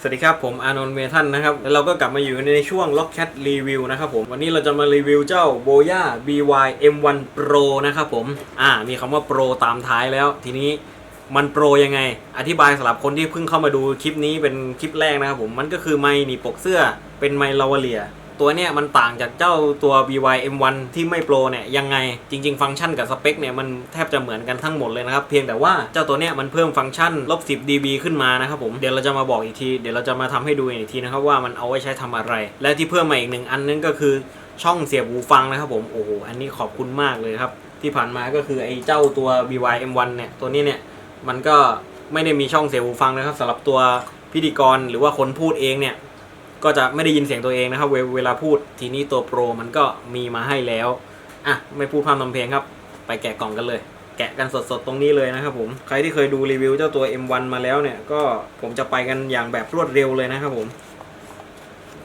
สวัสดีครับ ผมอานนท์เมทันนะครับ แล้วเราก็กลับมาอยู่ในช่วง Lock Cat Review นะครับผม วันนี้เราจะมารีวิวเจ้า Boya BY M1 Pro นะครับผม อ่า มีคำว่า Pro ตามท้ายแล้ว ทีนี้มันโปรยังไง อธิบายสำหรับคนที่เพิ่งเข้ามาดูคลิปนี้เป็นคลิปแรกนะครับผม มันก็คือไม่หนีปกเสื้อ เป็นไม่ลาวเลีย ตัวเนี้ยมันต่างจากเจ้าตัว BY M1 ที่ไม่โปรเนี่ยยังไงจริง ๆ ฟังก์ชันกับสเปคเนี่ยมันแทบจะเหมือนกันทั้งหมดเลยนะครับ เพียงแต่ว่าเจ้าตัวเนี้ยมันเพิ่มฟังก์ชันลบ 10 dB ขึ้นมานะครับผมเดี๋ยวเราจะมาบอกอีกทีเดี๋ยวเราจะมาทำให้ดูอีกทีนะครับว่ามันเอาไว้ใช้ทำอะไร และที่เพิ่มมาอีกหนึ่งอันนึงก็คือช่องเสียบหูฟังนะครับผมโอ้โหอันนี้ขอบคุณมากเลยครับที่ผ่านมาก็คือไอ้เจ้าตัว BY M1 เนี่ยตัวนี้เนี่ยมันก็ไม่ได้มีช่องเสียบหูฟังนะครับสำหรับตัวพิธีกรหรือว่าคนพูดเองเนี่ย ก็จะไม่ได้ยินเสียงตัวเองนะครับ เวลาพูดทีนี้ตัวโปรมันก็มีมาให้แล้วอะไม่พูดพร่ำทำเพลงครับ ไปแกะกล่องกันเลย แกะกันสดๆตรงนี้เลยนะครับผมใครที่เคยดูรีวิวเจ้าตัว M1 มาแล้วเนี่ยก็ผมจะไปกันอย่างแบบรวดเร็วเลยนะครับผม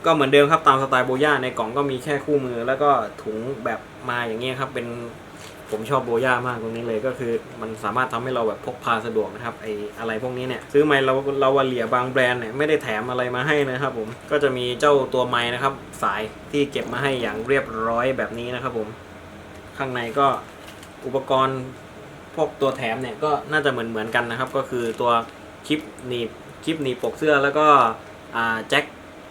ก็เหมือนเดิมครับตามสไตล์โบย่าในกล่องก็มีแค่คู่มือ แล้วก็ถุงแบบมาอย่างเงี้ยครับเป็น ผมชอบโบย่ามากตรงนี้เลยก็คือ มันสามารถทำให้เราแบบพกพาสะดวกนะครับไออะไรพวกนี้เนี่ยซื้อไมค์เราเราวาเลียบางแบรนด์เนี่ยไม่ได้แถมอะไรมาให้นะครับผมก็จะมีเจ้าตัวไม้นะครับ สายที่เก็บมาให้อย่างเรียบร้อยแบบนี้นะครับผมข้างในก็อุปกรณ์พวกตัวแถมเนี่ยก็น่าจะเหมือนเหมือนกันนะครับ ก็คือตัวคลิปหนีบคลิปหนีบปกเสื้อแล้วก็อ่าแจ็ค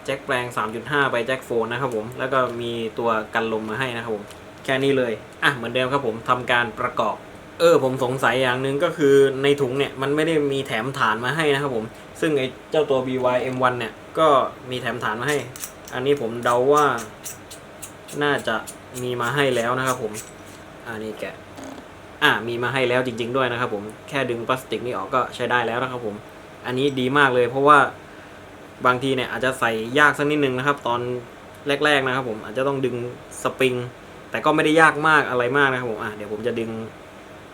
แจ็คแปลง 3.5 ไปแจ็คโฟนนะครับผมแล้วก็มีตัวกันลมมาให้นะครับผม แค่นี้เลย อะเหมือนเดิมครับผมทำการประกอบ เออผมสงสัยอย่างหนึ่งก็คือในถุงเนี่ยมันไม่ได้มีแถมฐานมาให้นะครับผม ซึ่งไอ้เจ้าตัว BY M1 เนี่ยก็มีแถมฐานมาให้ อันนี้ผมเดาว่า น่าจะมีมาให้แล้วนะครับผมอ่านี่แกะอ่ามีมาให้แล้วจริง ๆ ด้วยนะครับผมแค่ดึงพลาสติกนี่ออกก็ใช้ได้แล้วนะครับผม อันนี้ดีมากเลย เพราะว่าบางทีเนี่ยอาจจะใส่ยากสักนิดนึงนะครับ ตอนแรก ๆนะครับผมอาจจะต้องดึงสปริง แต่ก็ไม่ได้ยากมากอะไรมากนะครับผมอะเดี๋ยวผมจะดึง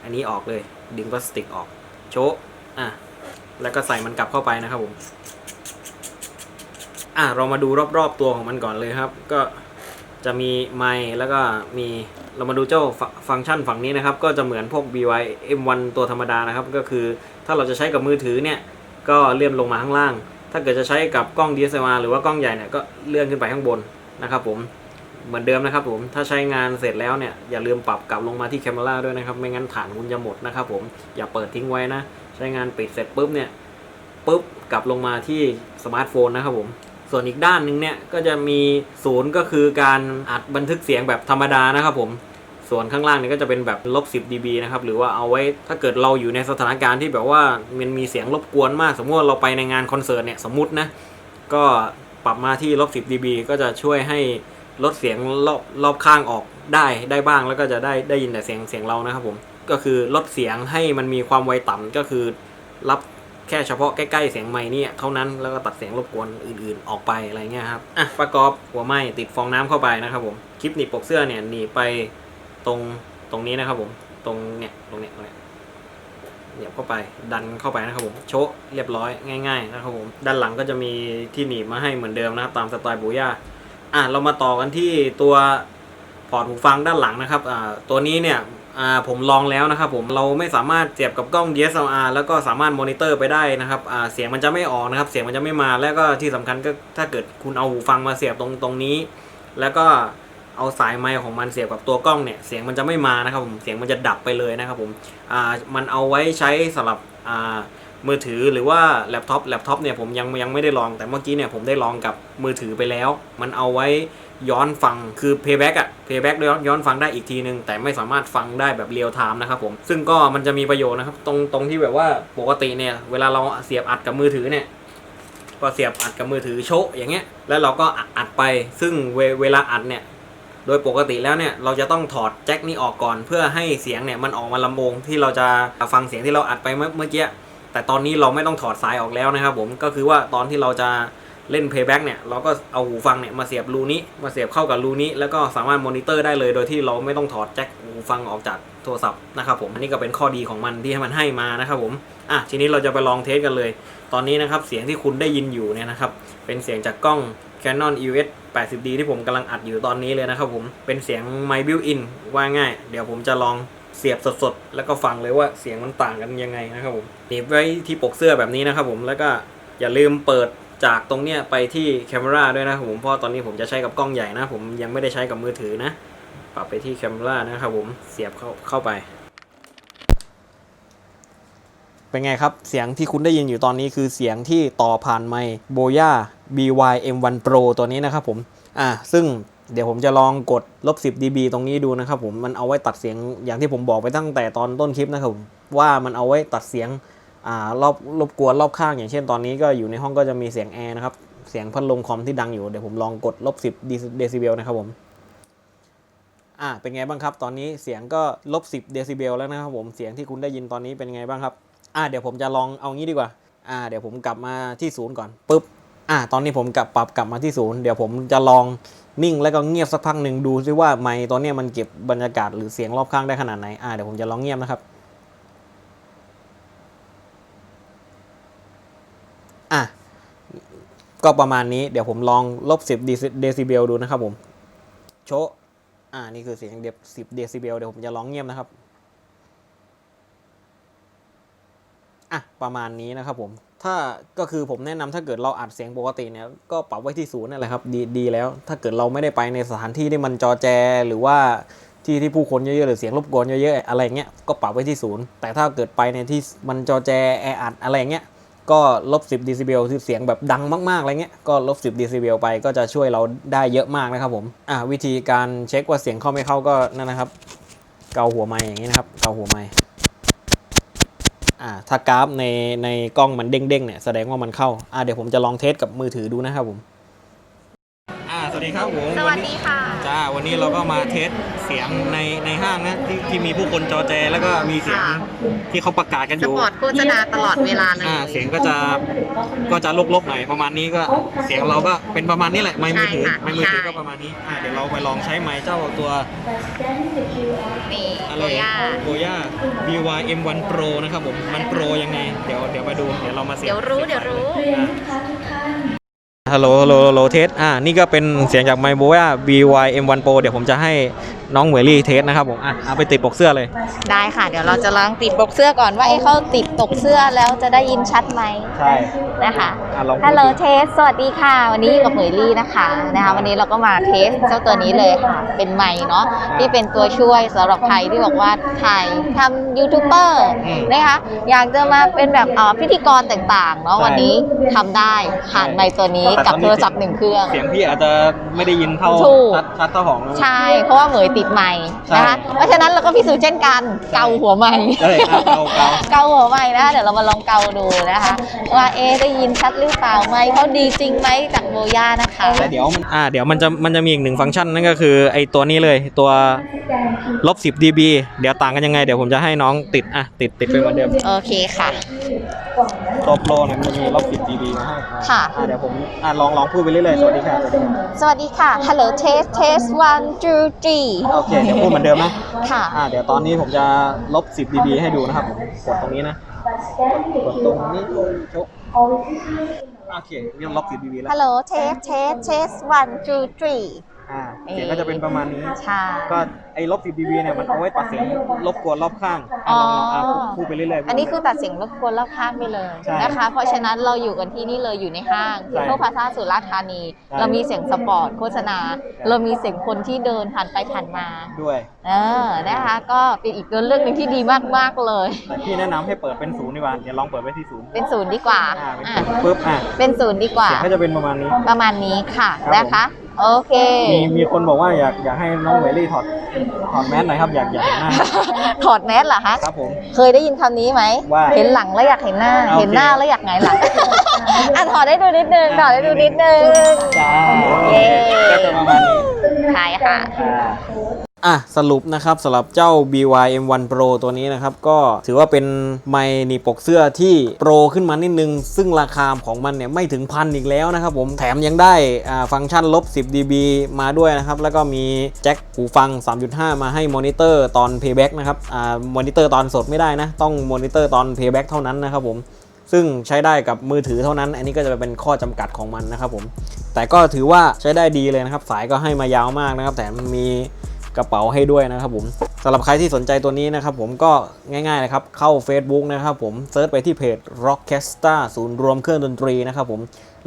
อันนี้ออกเลย ดึงพลาสติกออก โชะอะแล้วก็ใส่มันกลับเข้าไปนะครับผมอะเรามาดูรอบๆตัวของมันก่อนเลยครับ ก็จะมีไมค์แล้วก็มีเรามาดูเจ้าฟังก์ชันฝั่งนี้นะครับ ก็จะเหมือนพวก BY M1 ตัวธรรมดานะครับ ก็คือถ้าเราจะใช้กับมือถือเนี่ย ก็เลื่อนลงมาข้างล่าง ถ้าเกิดจะใช้กับกล้อง DSLR หรือว่ากล้องใหญ่เนี่ยก็เลื่อนขึ้นไปข้างบนนะครับผม เหมือนเดิมนะครับผมถ้าใช้งานเสร็จแล้วเนี่ยอย่าลืมปรับกลับลงมาที่แคม e ราด้วยนะครับ ไม่งั้นฐานคุณจะหมดนะครับผมอย่าเปิดทิ้งไว้นะ ใช้งานปิดเสร็จปุ๊บเนี่ยปุ๊บกลับลงมาที่สมาร์ทโฟนนะครับผมส่วนอีกด้านหนึ่งเนี่ยก็จะมีศูนย์ก็คือการอัดบันทึกเสียงแบบธรรมดานะครับผม ส่วนข้างล่างเนี่ยก็จะเป็นแบบลบ 10 dB นะครับหรือว่าเอาไว้ถ้าเกิดเราอยู่ในสถานการณ์ที่แบบว่ามันมีเสียงรบกวนมาก สมมติว่าเราไปในงานคอนเสิร์ตเนี่ยสมมตินะก็ปรับมาที่ลบ 10 dB ก็จะช่วยให้ ลดเสียงรอบรอบข้างออกได้ได้บ้างแล้วก็จะได้ได้ยินแต่เสียงเสียงเรานะครับผมก็คือลดเสียงให้มันมีความไวต่ำก็คือ รับแค่เฉพาะใกล้ๆเสียงไม้เนี่ยเท่านั้นแล้วก็ตัดเสียงรบกวนอื่นๆออกไปอะไรเงี้ยครับอะประกอบหัวไม้ติดฟองน้ำเข้าไปนะครับผมคลิปหนีบปกเสื้อเนี่ยหนีบไปตรงตรงนี้นะครับผมตรงเนี่ยตรงเนี้ยตรงเนี้ยเหยียบเข้าไปดันเข้าไปนะครับผมโชะเรียบร้อยง่าย ๆ นะครับผมด้านหลังก็จะมีที่หนีบมาให้เหมือนเดิมนะครับตามสไตล์บูย่า อะเรามาต่อกันที่ตัวพอร์ตหูฟังด้านหลังนะครับอ่าตัวนี้เนี่ยอ่าผมลองแล้วนะครับผมเราไม่สามารถเสียบกับกล้อง DSLR แล้วก็สามารถมอนิเตอร์ไปได้นะครับอ่าเสียงมันจะไม่ออกนะครับ เสียงมันจะไม่มาแล้วก็ที่สำคัญก็ถ้าเกิดคุณเอาหูฟังมาเสียบตรงตรงนี้ แล้วก็เอาสายไมค์ของมันเสียบกับตัวกล้องเนี่ยเสียงมันจะไม่มานะครับผมเสียงมันจะดับไปเลยนะครับผมอ่ามันเอาไว้ใช้สำหรับอ่า มือถือหรือว่าแล็ปท็อปแล็ปท็อปเนี่ยผมยังยังไม่ได้ลองแต่เมื่อกี้เนี่ยผมได้ลองกับมือถือไปแล้ว มันเอาไว้ย้อนฟังคือ playback อะ playback ย้อนย้อนฟังได้อีกทีนึง แต่ไม่สามารถฟังได้แบบเรียลไทม์นะครับผม ซึ่งก็มันจะมีประโยชน์นะครับ ตรงตรงที่แบบว่าปกติเนี่ย เวลาเราเสียบอัดกับมือถือเนี่ยก็เสียบอัดกับมือถือโชะอย่างเงี้ยแล้วเราก็อัดอัดไป ซึ่งเวเวลาอัดเนี่ยโดยปกติแล้วเนี่ยเราจะต้องถอดแจ็คนี้ออกก่อน เพื่อให้เสียงเนี่ยมันออกมาลำโพงที่เราจะฟังเสียงที่เราอัดไปเมื่อเมื่อกี้ แต่ตอนนี้เราไม่ต้องถอดสายออกแล้วนะครับผมก็คือว่าตอนที่เราจะเล่น playback เนี่ยเราก็เอาหูฟังเนี่ยมาเสียบรูนี้ มาเสียบเข้ากับรูนี้ แล้วก็สามารถมอนิเตอร์ได้เลยโดยที่เราไม่ต้องถอดแจ็คหูฟังออกจากโทรศัพท์นะครับผมอันนี้ก็เป็นข้อดีของมันที่ให้มันให้มานะครับผมอะทีนี้เราจะไปลองเทสกันเลย ตอนนี้นะครับเสียงที่คุณได้ยินอยู่เนี่ยนะครับเป็นเสียงจากกล้อง Canon EOS 80D ที่ผมกำลังอัดอยู่ตอนนี้เลยนะครับผมเป็นเสียง My Built-in ว่าง่าย เดี๋ยวผมจะลอง เสียบสดๆ แล้วก็ฟังเลยว่าเสียงมันต่างกันยังไงนะครับผมหนีบไว้ที่ปกเสื้อแบบนี้นะครับผมแล้วก็อย่าลืมเปิดจากตรงเนี้ยไปที่แคมราด้วยนะครับผมเพราะตอนนี้ผมจะใช้กับกล้องใหญ่นะ ผมยังไม่ได้ใช้กับมือถือนะ ปรับไปที่แคมรานะครับผมเสียบเข้าเข้าไป เป็นไงครับเสียงที่คุณได้ยินอยู่ตอนนี้คือเสียงที่ต่อผ่านไมค์โบย่า BY M1 Pro ตัวนี้นะครับผมอ่าซึ่ง เดี๋ยวผมจะลองกดลบ10 dB ตรงนี้ดูนะครับผมมันเอาไว้ตัดเสียงอย่างที่ผมบอกไปตั้งแต่ตอนต้นคลิปนะครับผมว่ามันเอาไว้ตัดเสียงอ่ารอบรบกวนรอบข้างอย่างเช่นตอนนี้ก็อยู่ในห้องก็จะมีเสียงแอร์นะครับเสียงพัดลมคอมที่ดังอยู่เดี๋ยวผมลองกดลบ10เดซิเบลนะครับผมอ่าเป็นไงบ้างครับตอนนี้เสียงก็ลบ10เดซิเบลแล้วนะครับผมเสียงที่คุณได้ยินตอนนี้เป็นไงบ้างครับอ่าเดี๋ยวผมจะลองเอางี้ดีกว่าอ่าเดี๋ยวผมกลับมาที่ศูนย์ก่อนปุ๊บ อ่าตอนนี้ผมกลับปรับกลับมาที่ศูนย์เดี๋ยวผมจะลองนิ่งแล้วก็เงียบสักพักหนึ่งดูซิว่าไมค์ตัวนี้มันเก็บบรรยากาศหรือเสียงรอบข้างได้ขนาดไหนอ่าเดี๋ยวผมจะลองเงียบนะครับอะก็ประมาณนี้เดี๋ยวผมลองลบ 10เดซิเบลดูนะครับผม โชอ่านี่คือเสียงเดบ10เดซิเบลเดี๋ยวผมจะลองเงียบนะครับ อะ ประมาณนี้นะครับผม ถ้าก็คือผมแนะนำถ้าเกิดเราอัดเสียงปกติเนี่ยก็ปรับไว้ที่ศูนย์นั่นแหละครับดีดีแล้ว ถ้าเกิดเราไม่ได้ไปในสถานที่ที่มันจอแจ หรือว่าที่ที่ผู้คนเยอะๆหรือเสียงรบกวนเยอะๆอะไรเงี้ยก็ปรับไว้ที่ศูนย์แต่ถ้าเกิดไปในที่มันจอแจแออัดอะไรเงี้ยก็ลบ10 d b คือเสียงแบบดังมากๆอะไรเงี้ยก็ลบ10 d b ไปก็จะช่วยเราได้เยอะมากนะครับผมอะวิธีการเช็คว่าเสียงเข้าไม่เข้าก็นั่นนะครับ เกาหัวไม้อย่างนี้นะครับเกาหัวไม้ อ่าถ้ากราฟในในกล้องมันเด้งๆเนี่ยแสดงว่ามันเข้าอ่าเดี๋ยวผมจะลองเทสกับมือถือดูนะครับผมอ่าสวัสดีครับผม สวัสดีค่ะ จ้าวันนี้เราก็มาเทสเสียงในในห้างนะที่ที่มีผู้คนจอแจแล้วก็มีเสียงค่ะ ที่เขาประกาศกันอสยู่ปอร์ตโฆษณาตลอดเวลาเลย อ่าเสียงก็จะก็จะลกๆหน่อยประมาณนี้ก็เสียงเราก็เป็นประมาณนี้แหละไมค์มือถือใช่ค่ะไมค์มือถือใช่ ก็ประมาณนี้อ่าเดี๋ยวเราไปลองใช้ไมค์เจ้าตัว นี่อะโกไรย่า โกย่า BY M1 Pro นะครับผม มันโปรยังไง เดี๋ยวเดี๋ยวมาดู เดี๋ยวเรามาเสียบเดี๋ยวรู้เดี๋ยวรู้ ฮัลโหลฮัลโหลฮัลโหลเทสอ่านี่ก็เป็นเสียงจากไมโบว่า BY M1 Pro เดี๋ยวผมจะให้ น้องเหมยลี่เทสนะครับผมอะเอาไปติดปกเสื้อเลย ได้ค่ะ เดี๋ยวเราจะลองติดปกเสื้อก่อนว่าไอ้เขาติดตกเสื้อแล้วจะได้ยินชัดไหมใช่นะคะอะลองพูดฮัลโหลดูเทสสวัสดีค่ะ วันนี้อยู่กับเหมยลี่นะคะนะคะ วันนี้เราก็มาเทสเจ้าตัวนี้เลยค่ะ เป็นไมค์เนาะที่เป็นตัวช่วยสำหรับใครที่บอกว่าถ่ายทำยูทูบเบอร์อืมนะคะอยากจะมาเป็นแบบเอ่อพิธีกรต่างๆเนาะใช่วันนี้ทำได้ผ่านไมค์ตัวนี้แต่กับตอนนี้โทรศัพท์หนึ่งเครื่อง เสียงพี่อาจจะไม่ได้ยินเท่าถูก ชัดชัดเท่าของนะใช่ เพราะว่าเหมยติดไมค์นะคะใช่เพราะฉะนั้นเราก็พิสูจน์เช่นกันเกาหัวไมค์เอ้ยอะเกาเกาเกาหัวไมค์นะคะเดี๋ยวเรามาลองเกาดูนะคะ ว่าเอะได้ยินชัดหรือเปล่าไมค์เขาดีจริงไหมจากโบย่านะคะแล้วเดี๋ยวมันอ่าเดี๋ยวมันจะมันจะมีอีกหนึ่งฟังก์ชันนั่นก็คือไอตัวนี้เลยตัวลบ 10 dB เดี๋ยวต่างกันยังไง เดี๋ยวผมจะให้น้องติดอะติดติดไปเหมือนเดิมโอเคค่ะ ตัวโปรเนี่ยมันจะมีลบ10 dB มาให้ค่ะ อ่าเดี๋ยวผมอ่าลองลองพูดไปเรื่อยๆสวัสดีค่ะสวัสดีค่ะสวัสดีค่ะ Hello test test one two three โอเคเดี๋ยวพูดเหมือนเดิมนะค่ะ อ่าเดี๋ยวตอนนี้ผมจะลบ10 dB ให้ดูนะครับผมกดตรงนี้นะกดตรงนี้โชะโอเคนี่ลบ10 dB แล้ว Hello test test test one two three อ่าเสียงก็จะเป็นประมาณนี้ ใช่ ก็ไอ้ลบ10 dB เนี่ยมันเอาไว้ตัดเสียงรบกวนรอบข้างอะลองลองอะพูดพูดไปเรื่อยๆ อันนี้คือตัดเสียงรบกวนรอบข้างไปเลยใช่นะคะ เพราะฉะนั้นเราอยู่กันที่นี่เลยอยู่ในห้างใช่โทพาซาสุราษฎร์ธานี ใช่เรามีเสียงสปอร์ตโฆษณาเรามีเสียงคนที่เดินผ่านไปผ่านมา ด้วย เออ นะคะ ก็เป็นอีกเรื่องหนึ่งที่ดีมากๆเลย แต่พี่แนะนำให้เปิดเป็นศูนย์ดีกว่าเดี๋ยวลองเปิดไว้ที่ศูนย์เป็นศูนย์ดีกว่าอ่าเป็นอะศูนย์ปุ๊บอะเป็นศูนย์ดีกว่า เสียงก็จะเป็นประมาณนี้ ประมาณนี้ค่ะครับ นะคะ โอเค มีมีคนบอกว่าอยากอยากให้น้องเวลี่ถอดถอดแมสหน่อยครับ อยากอยากเห็นหน้าถอดแมสเหรอคะครับผม เคยได้ยินคำนี้ไหม ว่าเห็นหลังแล้วอยากเห็นหน้าโอเคเห็นหน้าแล้วอยากไงหลัง อะถอดได้ดูนิดนึง ถอดได้ดูนิดนึงจ้าเย้ก็จะประมาณนี้ใช่ค่ะ อะสรุปนะครับสำหรับเจ้า BY M1 Pro ตัวนี้นะครับ ก็ถือว่าเป็นไมค์หนีปกเสื้อที่โปรขึ้นมานิดนึง ซึ่งราคาของมันเนี่ยไม่ถึงพันอีกแล้วนะครับผมแถมยังได้อ่าฟังก์ชันลบ 10 dB มาด้วยนะครับ แล้วก็มีแจ็คหูฟัง 3.5 มาให้มอนิเตอร์ตอน playback นะครับอ่ามอนิเตอร์ตอนสดไม่ได้นะ ต้องมอนิเตอร์ตอน playback เท่านั้นนะครับผมซึ่งใช้ได้กับมือถือเท่านั้น อันนี้ก็จะเป็นข้อจำกัดของมันนะครับผมแต่ก็ถือว่าใช้ได้ดีเลยนะครับสายก็ให้มายาวมากนะครับแต่มันมี กระเป๋าให้ด้วยนะครับผมสำหรับใครที่สนใจตัวนี้นะครับผมก็ง่ายๆนะครับเข้า Facebook นะครับผมเซิร์ชไปที่เพจ Rockcasta ศูนย์รวมเครื่องดนตรีนะครับผม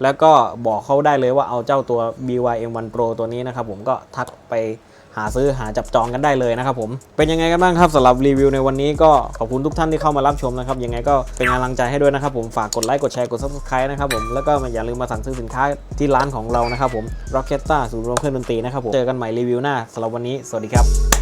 แล้วก็บอกเขาได้เลยว่าเอาเจ้าตัว BYM1 Pro ตัวนี้นะครับผมก็ทักไป หาซื้อหาจับจองกันได้เลยนะครับผมเป็นยังไงกันบ้างครับสำหรับรีวิวในวันนี้ก็ขอบคุณทุกท่านที่เข้ามารับชมนะครับยังไงก็เป็นกำลังใจให้ด้วยนะครับผมฝากกดไลค์กดแชร์กด subscribe นะครับผมแล้วก็อย่าลืมมาสั่งซื้อสินค้าที่ร้านของเรานะครับผม Rocketta ศูนย์รวมเครื่องดนตรีนะครับผมเจอกันใหม่รีวิวหน้าสำหรับวันนี้สวัสดีครับ